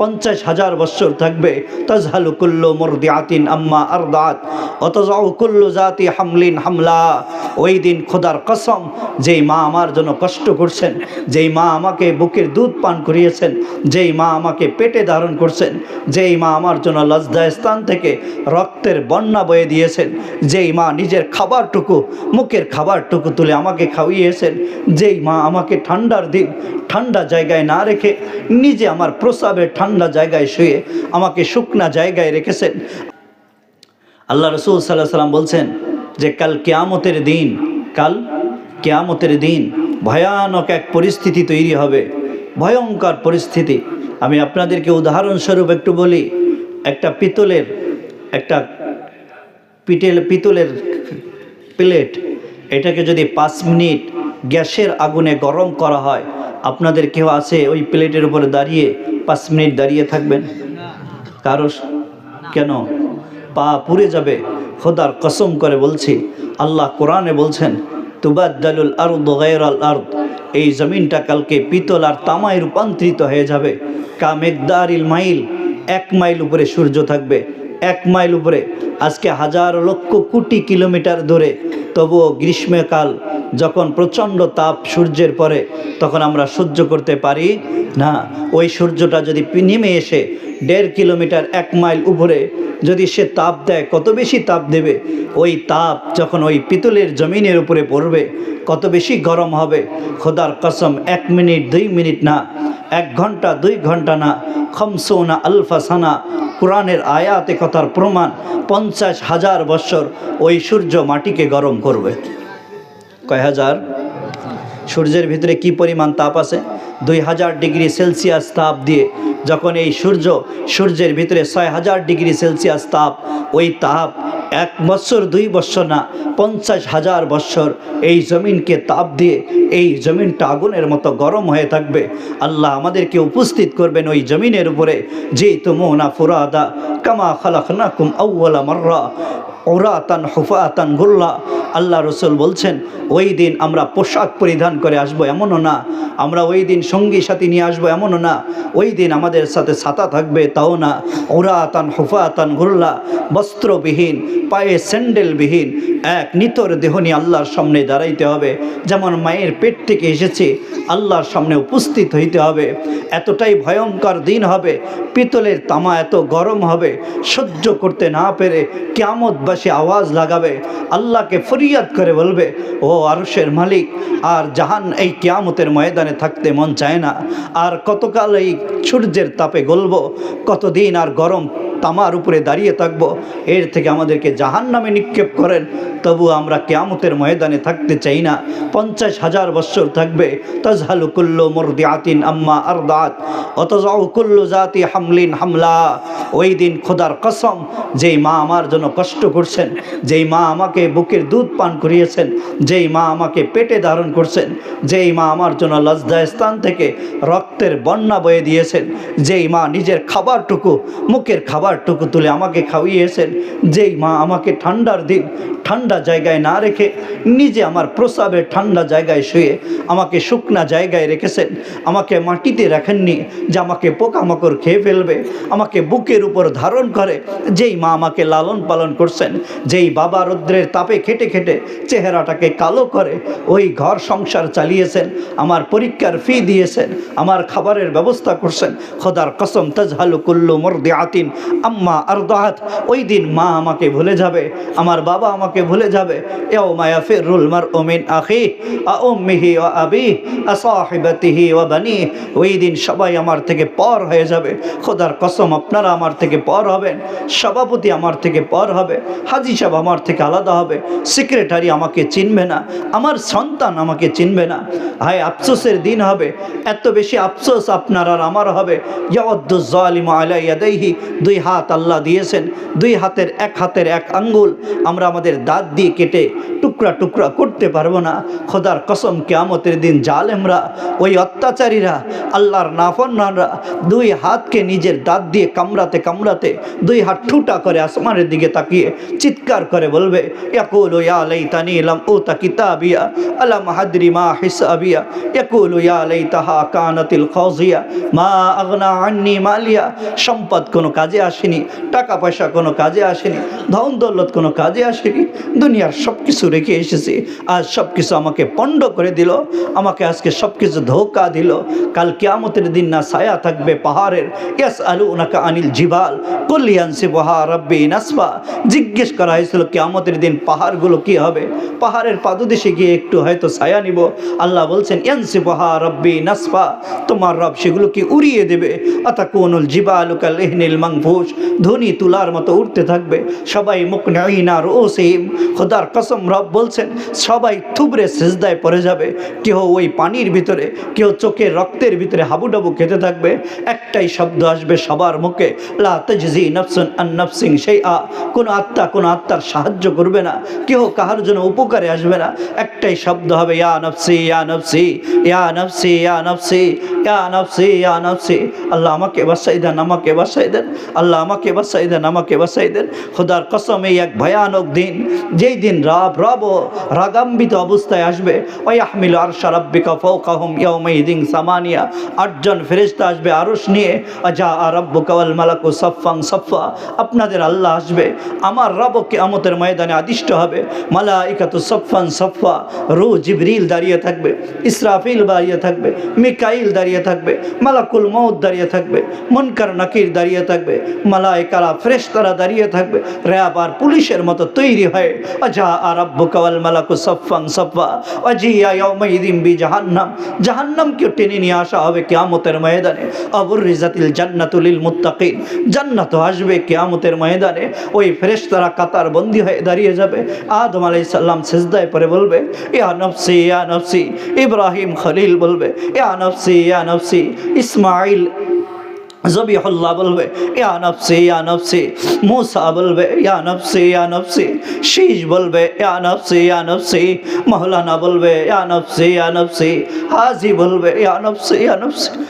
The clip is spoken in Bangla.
পঞ্চাশ হাজার বৎসর থাকবে। তাজহালু কুল্লু মুরদি আতিন আম্মা আরদাত অতজাউ কুল্লু জাতি হামলিন হামলা। ওই দিন খোদার কসম, যেই মা আমার জন্য কষ্ট করছেন, যেই মা আমাকে বুকের দুধ পান করিয়েছেন, যেই মা আমাকে পেটে ধারণ করছেন, যেই মা আমার জন্য লজ্জা স্থান থেকে রক্তের বন্যা বয়ে দিয়েছেন, যেই মা নিজের খাবারটুকু, মুখের খাবারটুকু তুলে আমাকে খাওয়িয়েছেন, যেই মা আমাকে ঠান্ডার দিন, ঠান্ডা জায়গায় না রেখে নিজে আমার প্রস্রাবের ঠান্ডা জায়গায় শুয়ে আমাকে শুকনা জায়গায় রেখেছেন। আল্লাহ রসুল সাল্লাহ সাল্লাম বলছেন যে, কাল কেয়ামতের দিন, কাল কেয়ামতের দিন ভয়ানক এক পরিস্থিতি তৈরি হবে, ভয়ঙ্কর পরিস্থিতি। আমি আপনাদেরকে উদাহরণস্বরূপ একটু বলি, একটা পিতলের, একটা পিটেল, পিতলের প্লেট, এটাকে যদি পাঁচ মিনিট গ্যাসের আগুনে গরম করা হয় আপনাদের কেউ আছে ওই প্লেটের উপরে দাঁড়িয়ে পাঁচ মিনিট দাঁড়িয়ে থাকবেন? কারও কেন? পা পুড়ে যাবে। খোদার কসম করে বলছি, আল্লাহ কোরআনে বলছেন, তুবাদ্দালুল আরদ গায়রাল আরদ। এই জমিনটা কালকে পিতল আর তামায় রূপান্তরিত হয়ে যাবে। কামেকদারিল মাইল, এক মাইল উপরে সূর্য থাকবে। এক মাইল উপরে, আজকে হাজার লক্ষ কোটি কিলোমিটার ধরে তবুও গ্রীষ্মকাল যখন প্রচণ্ড তাপ সূর্যের পরে তখন আমরা সহ্য করতে পারি না। ওই সূর্যটা যদি নেমে এসে দেড় কিলোমিটার, এক মাইল উপরে যদি সে তাপ দেয়, কত বেশি তাপ দেবে? ওই তাপ যখন ওই পিতলের জমিনের উপরে পড়বে, কত বেশি গরম হবে? খোদার কসম, এক মিনিট, দুই মিনিট না, এক ঘণ্টা, দুই ঘণ্টা না। খমসোনা আলফাসানা কোরআনের আয়াতে কথার প্রমাণ, পঞ্চাশ হাজার বৎসর ওই সূর্য মাটিকে গরম করবে। কয় হাজার সূর্যের ভিতরে কি পরিমাণ তাপ আছে? দুই হাজার ডিগ্রি সেলসিয়াস তাপ দিয়ে যখন এই সূর্য, সূর্যের ভিতরে ছয় হাজার ডিগ্রি সেলসিয়াস তাপ, ওই তাপ এক বৎসর দুই বৎসর না পঞ্চাশ হাজার বৎসর এই জমিনকে তাপ দিয়ে এই জমিনটা আগুনের মতো গরম হয়ে থাকবে। আল্লাহ আমাদেরকে উপস্থিত করবেন ওই জমিনের উপরে। যে তুমোনা ফুরাদা কামা খালাকুম আউ্লা মর্রা। ওরাতান হুফাতান, গুল্লা। আল্লাহ রসুল বলছেন, ওই দিন আমরা পোশাক পরিধান করে আসব এমনও না। আমরা ওই দিন সঙ্গী সাথী নিয়ে আসব এমনও না। ওই দিন আমাদের সাথে ছাতা থাকবে তাও না। ওরাতান হুফাতান, গুল্লা, বস্ত্রবিহীন, পায়ে স্যান্ডেলবিহীন, এক নিতর দেহ নিয়ে আল্লাহর সামনে দাঁড়াইতে হবে। যেমন মায়ের পেট থেকে এসেছে, আল্লাহর সামনে উপস্থিত হইতে হবে। এতটাই ভয়ঙ্কর দিন হবে। পিতলের তামা এত গরম হবে। সহ্য করতে না পেরে কেয়ামতবাসী আওয়াজ লাগাবে, আল্লাহকে ফরিয়াদ করে বলবে, ও আরশের মালিক, আর জাহান এই কেয়ামতের ময়দানে থাকতে মন চায় না। আর কতকাল এই সূর্যের তাপে গলব, কতদিন আর গরম তামার উপরে দাঁড়িয়ে থাকব। এর থেকে আমাদেরকে জাহান নামে নিক্ষেপ করেন। তবু আমরা কেয়ামতের ময়দানে থাকতে চাই না। পঞ্চাশ হাজার বৎসর থাকবে। তাজহালু কুল্লু মুরদি আতিন আম্মা আরদাত। অতজাউ কুল্লু জাতি হামলিন হামলা। ওই দিন খোদার কসম, যেই মা আমার জন্য কষ্ট করছেন, যেই মা আমাকে বুকের দুধ পান করিয়েছেন, যেই মা আমাকে পেটে ধারণ করছেন, যেই মা আমার জন্য লজ্জা স্থান থেকে রক্তের বন্যা বয়ে দিয়েছেন, যেই মা নিজের খাবারটুকু মুখের খাবারটুকু তুলে আমাকে খাওয়িয়েছেন, যেই মা আমাকে ঠান্ডার দিন ঠান্ডা জায়গায় না রেখে নিজে আমার প্রস্রাবের ঠান্ডা জায়গায় শুয়ে আমাকে শুকনা জায়গায় রেখেছেন, আমাকে মাটিতে রাখেননি যে আমাকে পোকামাকড় খেয়ে ফেলবে, আমাকে বুকের উপর ধারণ করে, যেই মা আমাকে লালন পালন করছেন, যেই বাবা রৌদ্রের তাপে খেটে খেটে চেহারাটাকে কালো করে ওই ঘর সংসার চালিয়েছেন, আমার পরীক্ষার ফি দিয়েছেন, আমার খাবারের ব্যবস্থা করছেন, খোদার কসম তাজহালু কুল্লু মর্দে আতিন আম্মা আরদাহাত ওই দিন মা আমাকে ভুলে যাবে, আমার বাবা আমাকে ভুলে যাবে। এও মায়া ফিরুল মার ওমিন আখি, আ উম্মিহি ও আবি আসাহিবাতিহি ও বানি। ওই দিন সবাই আমার থেকে পর হয়ে যাবে। খোদার কসম, আপনারা আমার থেকে পর হবেন, সভাপতি আমার থেকে পর হবে, হাজি সাহেব আমার থেকে আলাদা হবে সেক্রেটারি আমাকে চিনবে না, আমার সন্তান আমাকে চিনবে না। হায়, আফসোসের দিন হবে, এত বেশি আফসোস আপনার আর আমার হবে। ইয়াদ্দুজালিম আলাইয়াদাইহি দুই হাত আল্লাহ দিয়েছেন দুই হাতের এক হাতের এক আঙ্গুল আমরা আমাদের দাঁত দিয়ে কেটে টুকরো টুকরা করতে পারব না। খোদার কসম কেয়ামতের দিন জালেমরা, ওই অত্যাচারীরা, আল্লাহর নাফরনানরা দুই হাতকে নিজের দাঁত দিয়ে কামড়াতে কামড়াতে, দুই হাত ঠুটা করে আসমানের দিকে তাকিয়ে চিৎকার করে বলবে, ইয়াকুলু ইয়া লাইতানি লাম উতা কিতাবিয়া, আলাম হাদরি মা হিসাবিয়া, ইয়াকুলু ইয়া লাইতাহা কানাতিল খাজিয়া, মা আগনা আন্নি মালিয়া, সম্পদ কোনো কাজে আসেনি, টাকা পয়সা কোনো কাজে আসেনি, ধন দৌলত কোনো কাজে আসেনি, দুনিয়ার সব কিছু রেখে এসেছি। আজ সব কিছু আমাকে পণ্ড করে দিল। আমাকে আজকে সব কিছু ধোকা দিল। কাল কিয়ামতের দিন না ছায়া থাকবে পাহাড়ের। ইয়াস আলু ওনাকা আনিল জিবাল। কল্যাণসি বহা রব্বি নাসফা জিজ্ঞেস করা হয়েছিল, কিয়ামতের দিন পাহাড়গুলো কি হবে? পাহাড়ের পাদদেশে গিয়ে একটু হয়তো ছায়া নিব। আল্লাহ বলছেন ইয়ানসি বহা রব্বি নাসফা তোমার রব সেগুলোকে উড়িয়ে দেবে? অতা কোনুল জিবালুকাল এহনিল মাংফুস ধনী তুলার মতো উঠতে থাকবে। সবাই মুখ নাইনার ও সেম খোদার কসম রব বলছেন, সবাই থুবড়ে সেজদায় পড়ে যাবে। কেউ ওই পানির ভিতরে কেউ চোখের রক্তের ভিতরে হাবুডাবু খেতে থাকবে। একটাই শব্দ আসবে সবার মুখে, লা তাজজি নফসুন আন নফসিং সেই আ কোনো আত্মা কোনো আত্মার সাহায্য করবে না। কেউ কাহার জন্য উপকারে আসবে না। একটাই শব্দ হবে, ইয়া নফসি ইয়া নফসি ইয়া নফসি ইয়া নফসি ইয়া নফসি ইয়া নফসি। আল্লাহ আমাকে বাসাই দেন, আমাকে বাসাই দেন। আল্লাহ আমাকে বাসাই দেন, আমাকে বাসাই দেন। খোদার কসম, এই এক ভয়ানক দিন, যেই দিন রব রব রাগাম্বিত অবস্থায় আসবে। ওই আহমিল আর সারাব্বিকা ফৌকাহুম ইয়াউমাইদিন সামানিয়া। আটজন ফেরেশতা আসবে আরশ নিয়ে। আজা আরব্বু কাওয়াল মালাকু সফাং সফা আপনাদের আল্লাহ আসবে। আমার রব কিয়ামতের ময়দানে আদিষ্ট হবে। মালাইকাতু সফান সফা রু জিবরিল দাঁড়িয়ে থাকবে। ইসরাফিল দাঁড়িয়ে থাকবে। মিকাইল দাঁড়িয়ে থাকবে। মালাকুল মৌদ দাঁড়িয়ে থাকবে। মুনকার নাকির দাঁড়িয়ে থাকবে। মালাইকারা ফ্রেশতারা দাঁড়িয়ে থাকবে। র্যাব আর পুলিশের মতো তৈরি হয়ে। আজা আরব্বু কাওয়াল মালাকু সফাং সফা অজিয়া ইয়াউমাইদিন বি জাহান্নাম জাহান্নামকেও টেনে নিয়ে আসা হবে কিয়ামতের ময়দানে। আবুর রিজাতিল জান্নাতুলিল মুত্তাকিন জান্নাত আসবে কিয়ামতের ময়দানে। ওই ফেরেশতারা কাতার বন্দি হয়ে দাঁড়িয়ে যাবে। আদম আলাইহিস সালাম সিজদায় পরে বলবে, ইয়া নফসি ইয়া নফসি। ইব্রাহিম খলিল বলবে, ইয়া নফসি ইয়া নফসি। ইসমাইল জবিহুল্লাহ বলবে, ইয়া নফসি ইয়া নফসি। মুসা বলবে, ইয়া নফসি ইয়া নফসি। শীষ বলবে, ইয়া নফসি ইয়া নফসি। মহলানা বলবে, ইয়া নফসি ইয়া নফসি। হাজি বলবে, ইয়া নফসি ইয়া নফসি।